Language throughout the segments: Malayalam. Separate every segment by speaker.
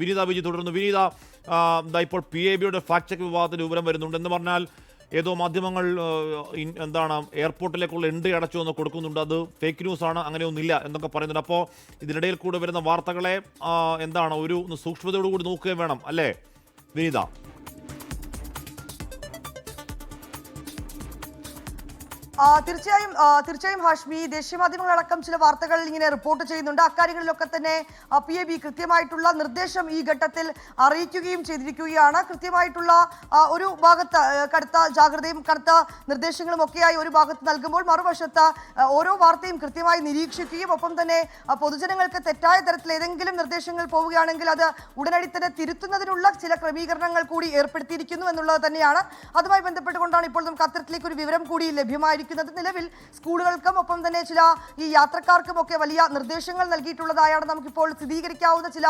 Speaker 1: വിനീത വിജി തുടർന്നു. വിനീത ഇപ്പോൾ പി എ ബിയുടെ ഫാക്ട് ചെക്ക് വിവാദത്തിന് വിവരം വരുന്നുണ്ട് എന്ന് പറഞ്ഞാൽ ഏതോ മാധ്യമങ്ങൾ എന്താണ് എയർപോർട്ടിലേക്കുള്ള എൻട്രി അടച്ചു എന്ന് കൊടുക്കുന്നുണ്ട്. അത് ഫേക്ക് ന്യൂസ് ആണ് അങ്ങനെയൊന്നുമില്ല എന്നൊക്കെ പറയുന്നുണ്ട്. അപ്പോൾ ഇതിനിടയിൽ കൂടെ വരുന്ന വാർത്തകളെ എന്താണ് ഒരു സൂക്ഷ്മതയോടുകൂടി നോക്കുകയും വേണം അല്ലേ? വിനീത.
Speaker 2: തീർച്ചയായും തീർച്ചയായും ഹാഷ്മി ദേശീയ മാധ്യമങ്ങളടക്കം ചില വാർത്തകൾ ഇങ്ങനെ റിപ്പോർട്ട് ചെയ്യുന്നുണ്ട്. അക്കാര്യങ്ങളിലൊക്കെ തന്നെ പി എ ബി കൃത്യമായിട്ടുള്ള നിർദ്ദേശം ഈ ഘട്ടത്തിൽ അറിയിക്കുകയും ചെയ്തിരിക്കുകയാണ്. കൃത്യമായിട്ടുള്ള ഒരു ഭാഗത്ത് കടുത്ത ജാഗ്രതയും കടുത്ത നിർദ്ദേശങ്ങളും ഒക്കെയായി ഒരു ഭാഗത്ത് നൽകുമ്പോൾ മറുവശത്ത് ഓരോ വാർത്തയും കൃത്യമായി നിരീക്ഷിക്കുകയും ഒപ്പം തന്നെ പൊതുജനങ്ങൾക്ക് തെറ്റായ തരത്തിൽ ഏതെങ്കിലും നിർദ്ദേശങ്ങൾ പോവുകയാണെങ്കിൽ അത് ഉടനടി തന്നെ തിരുത്തുന്നതിനുള്ള ചില ക്രമീകരണങ്ങൾ കൂടി ഏർപ്പെടുത്തിയിരിക്കുന്നു എന്നുള്ളത് തന്നെയാണ്. അതുമായി ബന്ധപ്പെട്ടുകൊണ്ടാണ് ഇപ്പോൾ നമുക്ക് അത്തരത്തിലേക്ക് ഒരു വിവരം കൂടി ലഭ്യമായിരിക്കുന്നത് നിലവിൽ സ്കൂളുകൾക്കും ഒപ്പം തന്നെ ചില ഈ യാത്രക്കാർക്കും ഒക്കെ വലിയ നിർദ്ദേശങ്ങൾ നൽകിയിട്ടുള്ളതായാണ് നമുക്കിപ്പോൾ സ്ഥിരീകരിക്കാവുന്ന ചില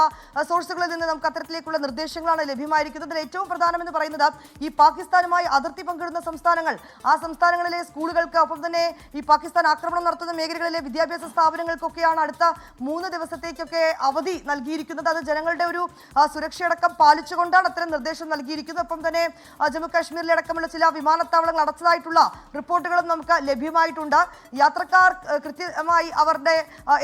Speaker 2: സോഴ്സുകളിൽ നിന്ന് നമുക്ക് അത്തരത്തിലേക്കുള്ള നിർദ്ദേശങ്ങളാണ് ലഭ്യമായിരിക്കുന്നത്. ഏറ്റവും പ്രധാനമെന്ന് പറയുന്നത് ഈ പാകിസ്ഥാനുമായി അതിർത്തി പങ്കിടുന്ന സംസ്ഥാനങ്ങൾ. ആ സംസ്ഥാനങ്ങളിലെ സ്കൂളുകൾക്ക് ഒപ്പം തന്നെ ഈ പാകിസ്ഥാൻ ആക്രമണം നടത്തുന്ന മേഖലകളിലെ വിദ്യാഭ്യാസ സ്ഥാപനങ്ങൾക്കൊക്കെയാണ് അടുത്ത മൂന്ന് ദിവസത്തേക്കൊക്കെ അവധി നൽകിയിരിക്കുന്നത്. അത് ജനങ്ങളുടെ ഒരു സുരക്ഷയടക്കം പാലിച്ചുകൊണ്ടാണ് അത്തരം നിർദ്ദേശം നൽകിയിരിക്കുന്നത്. ഒപ്പം തന്നെ ജമ്മു കാശ്മീരിലെ അടക്കമുള്ള ചില വിമാനത്താവളങ്ങൾ അടച്ചതായിട്ടുള്ള റിപ്പോർട്ടുകളും നമുക്ക് ലഭ്യമായിട്ടുണ്ട്. യാത്രക്കാർ കൃത്യമായി അവരുടെ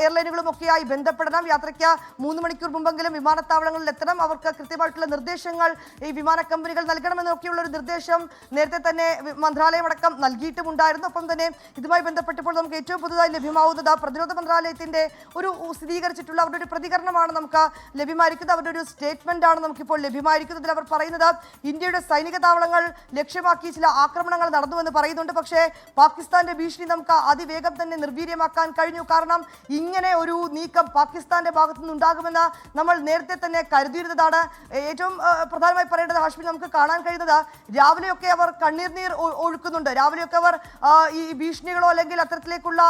Speaker 2: എയർലൈനുകളും ഒക്കെയായി ബന്ധപ്പെടണം. യാത്രയ്ക്ക് മൂന്ന് മണിക്കൂർ മുമ്പെങ്കിലും വിമാനത്താവളങ്ങളിൽ എത്തണം. അവർക്ക് കൃത്യമായിട്ടുള്ള നിർദ്ദേശങ്ങൾ ഈ വിമാന കമ്പനികൾ നൽകണമെന്നൊക്കെയുള്ള ഒരു നിർദ്ദേശം നേരത്തെ തന്നെ മന്ത്രാലയം അടക്കം നൽകിയിട്ടുമുണ്ടായിരുന്നു. ഒപ്പം തന്നെ ഇതുമായി ബന്ധപ്പെട്ടപ്പോൾ നമുക്ക് ഏറ്റവും പുതുതായി ലഭ്യമാവുന്നത് പ്രതിരോധ മന്ത്രാലയത്തിന്റെ ഒരു സ്ഥിരീകരിച്ചിട്ടുള്ള അവരുടെ ഒരു പ്രതികരണമാണ് നമുക്ക് ലഭ്യമായിരിക്കുന്നത്. അവരുടെ ഒരു സ്റ്റേറ്റ്മെന്റ് ആണ് നമുക്കിപ്പോൾ ലഭ്യമായിരിക്കുന്നത് അവർ പറയുന്നത്. ഇന്ത്യയുടെ സൈനിക താവളങ്ങൾ ലക്ഷ്യമാക്കി ചില ആക്രമണങ്ങൾ നടന്നുവെന്ന് പറയുന്നുണ്ട്. പക്ഷേ പാകിസ്ഥാന്റെ ഭീഷണി നമുക്ക് അതിവേഗം തന്നെ നിർവീര്യമാക്കാൻ കഴിഞ്ഞു. കാരണം ഇങ്ങനെ ഒരു നീക്കം പാകിസ്ഥാന്റെ ഭാഗത്തു നിന്നുണ്ടാകുമെന്ന് നമ്മൾ നേരത്തെ തന്നെ കരുതിയിരുന്നതാണ്. ഏറ്റവും പ്രധാനമായി പറയേണ്ടത് ഹാഷ്മി നമുക്ക് കാണാൻ കഴിയുന്നത് രാവിലെയൊക്കെ അവർ കണ്ണീർ നീർ ഒഴുക്കുന്നുണ്ട്. രാവിലെയൊക്കെ അവർ ഈ ഭീഷണികളോ അല്ലെങ്കിൽ അത്തരത്തിലേക്കുള്ള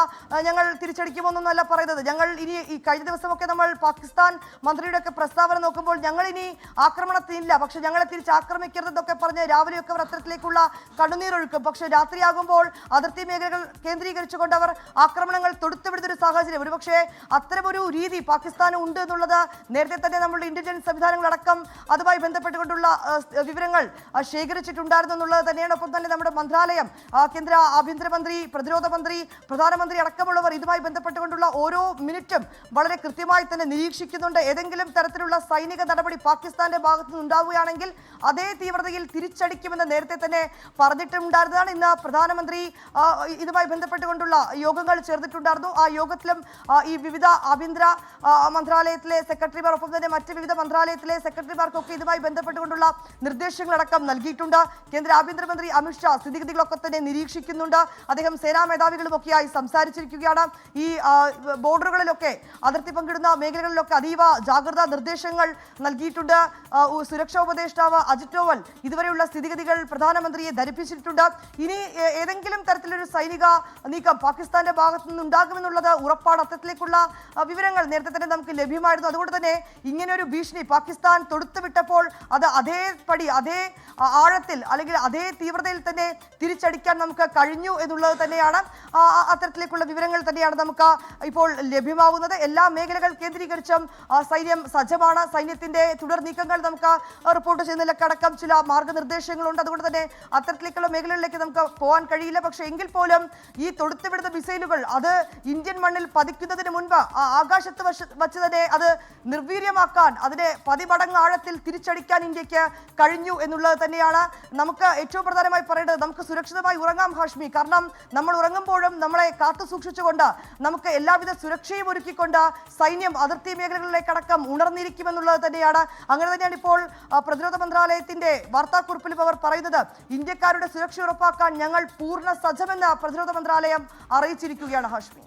Speaker 2: ഞങ്ങൾ തിരിച്ചടിക്കുമോന്നൊന്നല്ല പറയുന്നത്. ഞങ്ങൾ ഇനി ഈ കഴിഞ്ഞ ദിവസമൊക്കെ നമ്മൾ പാകിസ്ഥാൻ മന്ത്രിയുടെ ഒക്കെ പ്രസ്താവന നോക്കുമ്പോൾ ഞങ്ങൾ ഇനി ആക്രമണത്തിനില്ല. പക്ഷെ ഞങ്ങളെ തിരിച്ച് ആക്രമിക്കരുതെന്നൊക്കെ പറഞ്ഞ് രാവിലെയൊക്കെ അവർ അത്തരത്തിലേക്കുള്ള കണ്ണുനീരൊഴുക്കും. പക്ഷെ രാത്രിയാകുമ്പോൾ അതിർത്തി മേഖലകൾ കേന്ദ്രീകരിച്ചുകൊണ്ട് അവർ ആക്രമണങ്ങൾ തൊടുത്തുവിടുന്ന ഒരു സാഹചര്യം. ഒരുപക്ഷെ അത്തരമൊരു രീതി പാകിസ്ഥാൻ ഉണ്ട് എന്നുള്ളത് നേരത്തെ തന്നെ നമ്മളുടെ ഇന്റലിജൻസ് സംവിധാനങ്ങളടക്കം അതുമായി ബന്ധപ്പെട്ടുകൊണ്ടുള്ള വിവരങ്ങൾ ശേഖരിച്ചിട്ടുണ്ടായിരുന്നു എന്നുള്ളത് തന്നെയാണ്. ഒപ്പം തന്നെ നമ്മുടെ മന്ത്രാലയം കേന്ദ്ര ആഭ്യന്തരമന്ത്രി പ്രതിരോധ മന്ത്രി പ്രധാനമന്ത്രി അടക്കമുള്ളവർ ഇതുമായി ബന്ധപ്പെട്ടുകൊണ്ടുള്ള ഓരോ മിനിറ്റും വളരെ കൃത്യമായി തന്നെ നിരീക്ഷിക്കുന്നുണ്ട്. ഏതെങ്കിലും തരത്തിലുള്ള സൈനിക നടപടി പാകിസ്ഥാന്റെ ഭാഗത്തു നിന്നുണ്ടാവുകയാണെങ്കിൽ അതേ തീവ്രതയിൽ തിരിച്ചടിക്കുമെന്ന് നേരത്തെ തന്നെ പറഞ്ഞിട്ടുണ്ടായിരുന്നതാണ്. ഇന്ന് പ്രധാനമന്ത്രി ഇതുമായി ബന്ധപ്പെട്ടുകൊണ്ടുള്ള യോഗങ്ങൾ ചേർന്നിട്ടുണ്ടായിരുന്നു. ആ യോഗത്തിലും ഈ വിവിധ ആഭ്യന്തര മന്ത്രാലയത്തിലെ സെക്രട്ടറിമാർ ഒപ്പം തന്നെ മറ്റ് വിവിധ മന്ത്രാലയത്തിലെ സെക്രട്ടറിമാർക്കൊക്കെ ഇതുമായി ബന്ധപ്പെട്ടുകൊണ്ടുള്ള നിർദ്ദേശങ്ങളടക്കം നൽകിയിട്ടുണ്ട്. കേന്ദ്ര ആഭ്യന്തരമന്ത്രി അമിത്ഷാ സ്ഥിതിഗതികളൊക്കെ തന്നെ നിരീക്ഷിക്കുന്നുണ്ട്. അദ്ദേഹം സേനാ മേധാവികളുമൊക്കെയായി സംസാരിച്ചിരിക്കുകയാണ്. ഈ ബോർഡറുകളിലൊക്കെ അതിർത്തി പങ്കിടുന്ന മേഖലകളിലൊക്കെ അതീവ ജാഗ്രതാ നിർദ്ദേശങ്ങൾ നൽകിയിട്ടുണ്ട്. സുരക്ഷാ ഉപദേഷ്ടാവ് അജിത് ഡോവൽ ഇതുവരെയുള്ള സ്ഥിതിഗതികൾ പ്രധാനമന്ത്രിയെ ധരിപ്പിച്ചിട്ടുണ്ട്. ഇനി ഏതെങ്കിലും ഏതെങ്കിലും തരത്തിലൊരു സൈനിക നീക്കം പാകിസ്ഥാന്റെ ഭാഗത്തു നിന്നുണ്ടാകുമെന്നുള്ളത് ഉറപ്പാണ്. അത്തരത്തിലേക്കുള്ള വിവരങ്ങൾ നേരത്തെ തന്നെ നമുക്ക് ലഭ്യമായിരുന്നു. അതുകൊണ്ട് തന്നെ ഇങ്ങനെ ഒരു ഭീഷണി പാകിസ്ഥാൻ തൊടുത്തുവിട്ടപ്പോൾ അത് അതേപടി അതേ ആഴത്തിൽ അല്ലെങ്കിൽ അതേ തീവ്രതയിൽ തന്നെ തിരിച്ചടിക്കാൻ നമുക്ക് കഴിഞ്ഞു എന്നുള്ളത് തന്നെയാണ് അത്തരത്തിലേക്കുള്ള വിവരങ്ങൾ തന്നെയാണ് നമുക്ക് ഇപ്പോൾ ലഭ്യമാവുന്നത്. എല്ലാ മേഖലകൾ കേന്ദ്രീകരിച്ചും സൈന്യം സജ്ജമാണ്. സൈന്യത്തിന്റെ തുടർ നീക്കങ്ങൾ നമുക്ക് റിപ്പോർട്ട് ചെയ്യുന്നതിലൊക്കെ അടക്കം ചില മാർഗനിർദ്ദേശങ്ങളുണ്ട്. അതുകൊണ്ട് തന്നെ അത്തരത്തിലേക്കുള്ള മേഖലകളിലേക്ക് നമുക്ക് പോകാൻ കഴിയില്ല. പക്ഷേ എങ്കിൽ പോലും ഈ തൊടുത്തുവിടുന്ന മിസൈലുകൾ അത് ഇന്ത്യൻ മണ്ണിൽ പതിക്കുന്നതിന് മുൻപ് ആകാശത്ത് വച്ച് തന്നെ അത് നിർവീര്യമാക്കാൻ അതിനെ പതിമടങ്ങ് ആഴത്തിൽ തിരിച്ചടിക്കാൻ ഇന്ത്യയ്ക്ക് കഴിഞ്ഞു എന്നുള്ളത് തന്നെയാണ് നമുക്ക് ഏറ്റവും പ്രധാനമായി പറയേണ്ടത്. നമുക്ക് സുരക്ഷിതമായി ഉറങ്ങാം ഹാഷ്മി. കാരണം നമ്മൾ ഉറങ്ങുമ്പോഴും നമ്മളെ കാത്തു സൂക്ഷിച്ചുകൊണ്ട് നമുക്ക് എല്ലാവിധ സുരക്ഷയും ഒരുക്കിക്കൊണ്ട് സൈന്യം അതിർത്തി മേഖലകളിലേക്കടക്കം ഉണർന്നിരിക്കുമെന്നുള്ളത് തന്നെയാണ്. അങ്ങനെ തന്നെയാണ് ഇപ്പോൾ പ്രതിരോധ മന്ത്രാലയത്തിന്റെ വാർത്താക്കുറിപ്പിലും അവർ പറയുന്നത് ഇന്ത്യക്കാരുടെ സുരക്ഷ ഉറപ്പാക്കാൻ ഞങ്ങൾ പൂർണ സജ്ജമെന്ന് പ്രതിരോധ മന്ത്രാലയം അറിയിച്ചിരിക്കുകയാണ് ഹാഷ്മി.